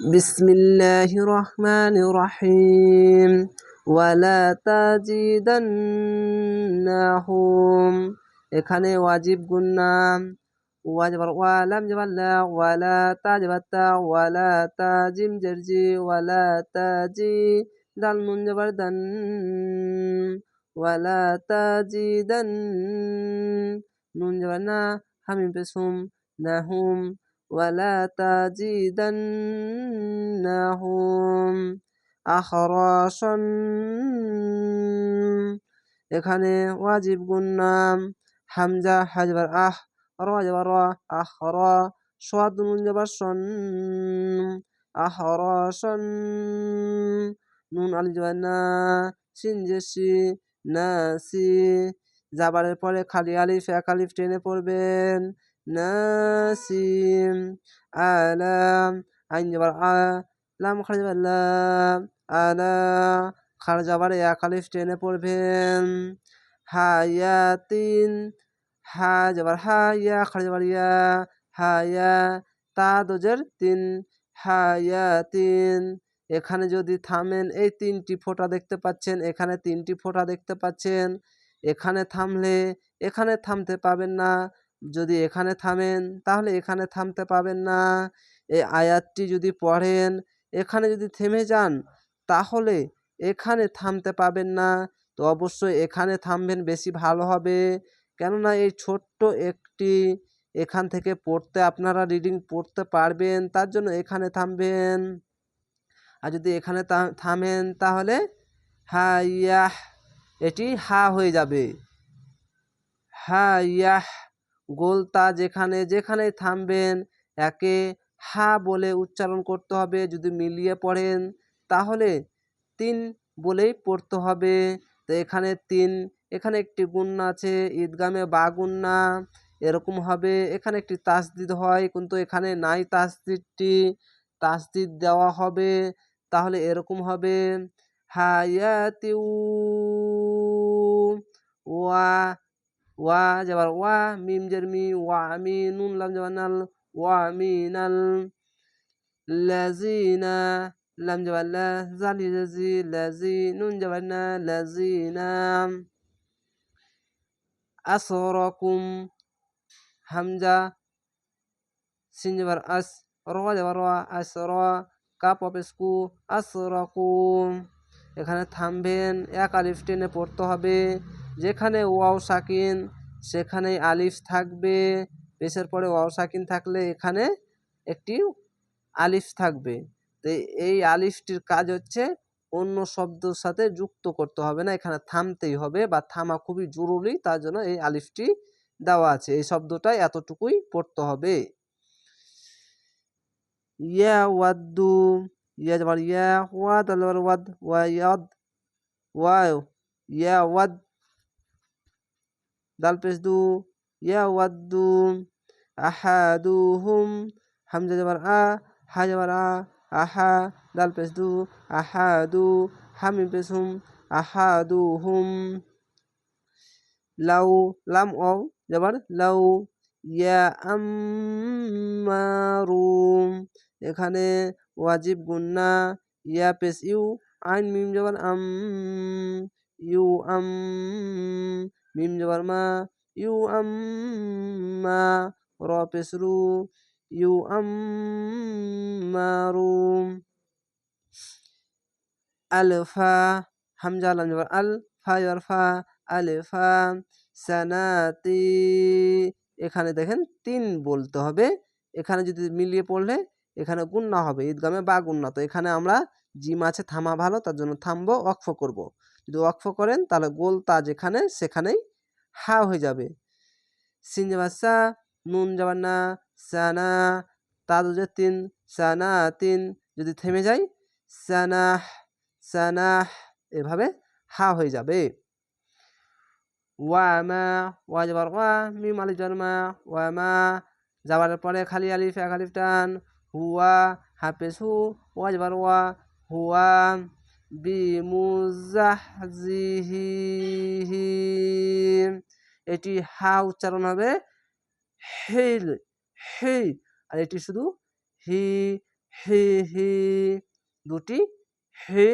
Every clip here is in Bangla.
বিসমিল্লাহির রহমানির রহিম ওয়ালা তাজিদান্নাহুম এখানে ওয়াজিব গুন্নাম ওয়াজিব ওয়ালাম জাবাল্লা ওয়ালা তাজবাত্তা ওয়ালা তাজিম জারজি ওয়ালা তাজি দাল নুন জাবার দান ওয়ালা তাজিদান নুন জাবার না হামিম পেসুম নাহুম ওয়ালা তাজিদান্নাহুম আখরাসান এখানে ওয়াজিব গুন্নাম হামজা, হাজবার, আহ র যাবার র আহ র নুন সন আহরাসান নুন আলি যাবার না, সিন জেসি নাসি জাবারের পরে খালি আলিফ, এক আলিফ টেনে পড়বেন নাসিম আলাম আইন যাবার আ লাম খালি যাবার লাম আলা খাল যাবার এক আলিফ টেনে পড়বেন হায়াতিন হা যাবার হা ইয়া যাবার ইয়া হায়া তা দোজের তিন হায়াতিন এখানে যদি থামেন, এই তিনটি ফোঁটা দেখতে পাচ্ছেন, এখানে তিনটি ফোঁটা দেখতে পাচ্ছেন, এখানে থামলে, এখানে থামতে পাবেন না। যদি এখানে থামেন, তাহলে এখানে থামতে পাবেন না। এই আয়াতটি যদি পড়েন, এখানে যদি থেমে যান, তাহলে এখানে থামতে পাবেন না। তো অবশ্যই এখানে থামবেন, বেশি ভালো হবে। কেননা এই ছোট্ট একটি এখান থেকে পড়তে আপনারা রিডিং পড়তে পারবেন, তার জন্য এখানে থামবেন। আর যদি এখানে থামেন, তাহলে হা ইয়াহ এটি হা হয়ে যাবে। হা ইয়াহ গোলতা যেখানে যেখানে থামবেন, একে হা বলে উচ্চারণ করতে হবে যদি মিলিয়ে পড়েন, তাহলে তিন বলেই পড়তে হবে। তো এখানে তিন, এখানে একটি গুন্না আছে, ঈদগামে বা গুন্না, এরকম হবে। এখানে একটি তাসদিদ হয়, কিন্তু এখানে নাই তাসদিদটি, তাসদিদ দেওয়া হবে, তাহলে এরকম হবে। হায়াতিউ ওয়া ওয়া যাবার ওয়া মিম জারমি ওয়া মি নুন লাম যাবার নাল ওয়া মিনাল লাজিনা লাম যাবার লা জালি লাজি লাজি নুন যাবার না লাজিনা আসরাকুম হামজা সিন যাবার আস র যাবার র আসর কাপ অপেস্কু আসরাকুম এখানে থামবেন, এক আলিফ টেনে পড়তে হবে। যেখানে ওয়াও সাকিন, সেখানে আলিফ থাকবে, পেশের পরে ওয়াও সাকিন থাকলে এখানে একটি আলিফ থাকবে। তো এই আলিফটির কাজ হচ্ছে অন্য শব্দের সাথে যুক্ত করতে হবে না, এখানে থামতেই হবে বা থামা খুবই জরুরি, তার জন্য এই আলিফটি দেওয়া আছে। এই শব্দটাই এতটুকুই পড়তে হবে। ইয়া ওয়াদ্দু ইয়া ইয়া ওয়াদ ওয়াদ, ওয়া ইয়াদ ওয়া ইয়া ওয়াদ। দাল পেশ দু ইয়া ওয়াদ্দু আহাদুহুম হামজা যাবার আ হা যাবার আ আহা দাল পেশ দু আহাদু হামিম পেশ হুম আহাদুহুম লাউ লাম অ যাবার লাউ ইয়া আম্মারুম এখানে ওয়াজিব গুন্না ইয়া পেশ ইউ, আইন মিম যাবার আম, ইউ আম মিম যাবার মা ইউ আম মা র পেশ রু ইউ আম মারুম আলফা, হামজা লাম যাবার আল ফা যাবার ফা আলফা সানাতি। এখানে দেখেন তিন বলতে হবে। এখানে যদি মিলিয়ে পড়লে এখানে গুন্না হবে, ঈদগামে বা গুন্না তো এখানে আমরা জিম আছে, থামা ভালো, তার জন্য থামবো অক্ফ করব। যদি অক্ফ করেন, তাহলে গোল তা যেখানে, সেখানেই হা হয়ে যাবে। সিন সা, নুন যাবার না সানা তা দুজের তিন সানা তিন যদি থেমে যায় সানাহ সানাহ এভাবে হা হয়ে যাবে। ওয়া মা, ওয়া যাবার ওয়া, মিম আলিফ জন্মা, ওয়া মা, যাবার পরে খালি আলিফ, এক আলিফ টান হুয়া হাফেজ হু, ওয়া যাবার ওয়া হুয়া বিমুজাহজিহি এটি হা উচ্চারণ হবে হেল হে আর এটি শুধু হি হি হি। দুটি হি,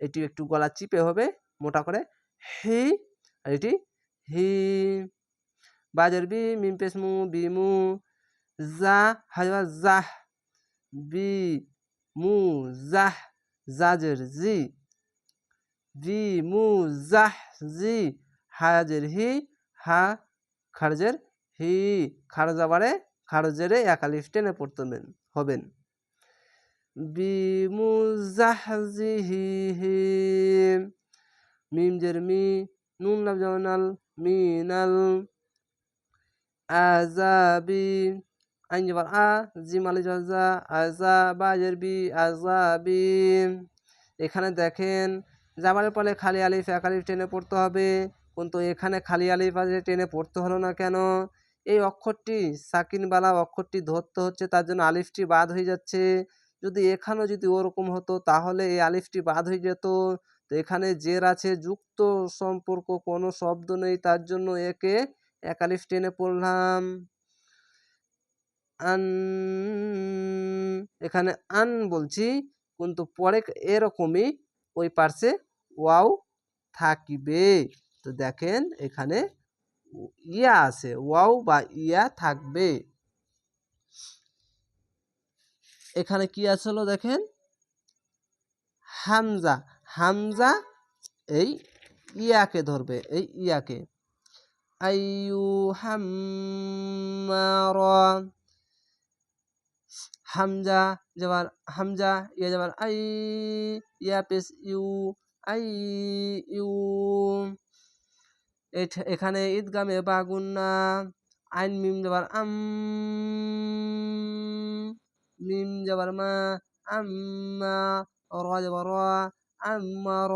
এটি একটু গলা চিপে হবে, মোটা করে হি, আর এটি হি। বাজার বি, মিম পেশ মু বিমু জা হাজবা জাহ বি মু জাহ জাজের জি। বি মু জাহ জি। হাজের হি হা খারজের হি। খারজ আবারে খারজেরে একালিফ টেনে পড়তে হবেন। বিমুজাহজিহি মিম জের মি, নুন লাভ জামানাল মিনাল আজাবি আইন যাবার আ জিম আলি জাজা আজা বাজের বি আজাবি এখানে দেখেন জাবারের পরে খালি আলিফ এক আলিফ টেনে পড়তে হবে। কিন্তু এখানে খালি আলিফ আছে টেনে পড়তে হলো না কেন? এই অক্ষরটি সাকিনবালা অক্ষরটি ধরতে হচ্ছে, তার জন্য আলিফটি বাদ হয়ে যাচ্ছে। যদি এখানেও যদি ওরকম হতো, তাহলে এই আলিফটি বাদ হয়ে যেত। তো এখানে জের আছে, যুক্ত সম্পর্ক, কোনো শব্দ নেই, তার জন্য একে এক আলিফ টেনে পড়লাম। আন, এখানে আন বলছি, কিন্তু পরে এরকমই ওই পার্শ্বে ওয়াও থাকিবে। তো দেখেন এখানে ইয়া আছে, ওয়াও বা ইয়া থাকবে। এখানে কি আসলো দেখেন? হামজা হামজা এই ইয়াকে ধরবে, এই ইয়াকে। আইয়ু হাম্মার হামজা যাবার হামজা, ইয়া যাবার আই, ইয়া পেস, ইউ, আই, ইউ এখানে ঈদগামে বাগুন্না, আইন মিম যাবার আম, মিম যাবার মা আম্মা র যাবার র আম্মা র।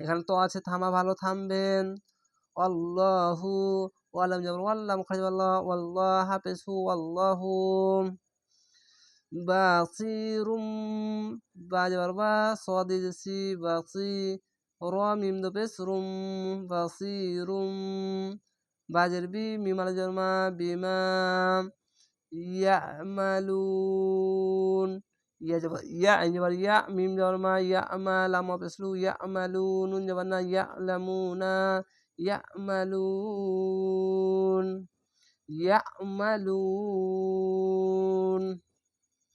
এখানে তো আছে, থামা ভালো থামবেন। আল্লাহু ওয়ালাম যাবার ওয়াল্লাম খালি আল্লাহ আল্লাহ হাফেজু আল্লাহু বাসিরুম বা যাবার বা সদি যেছি বাসি র মিম দো পেস রুম বাসিরুম বাজের বি মিমাল জন্মা বিমা ইয়ামালুন ইয়া যাবার ইয়া আইন যাবার ইয়া মিম যাবার মা ইয়া আমা লাম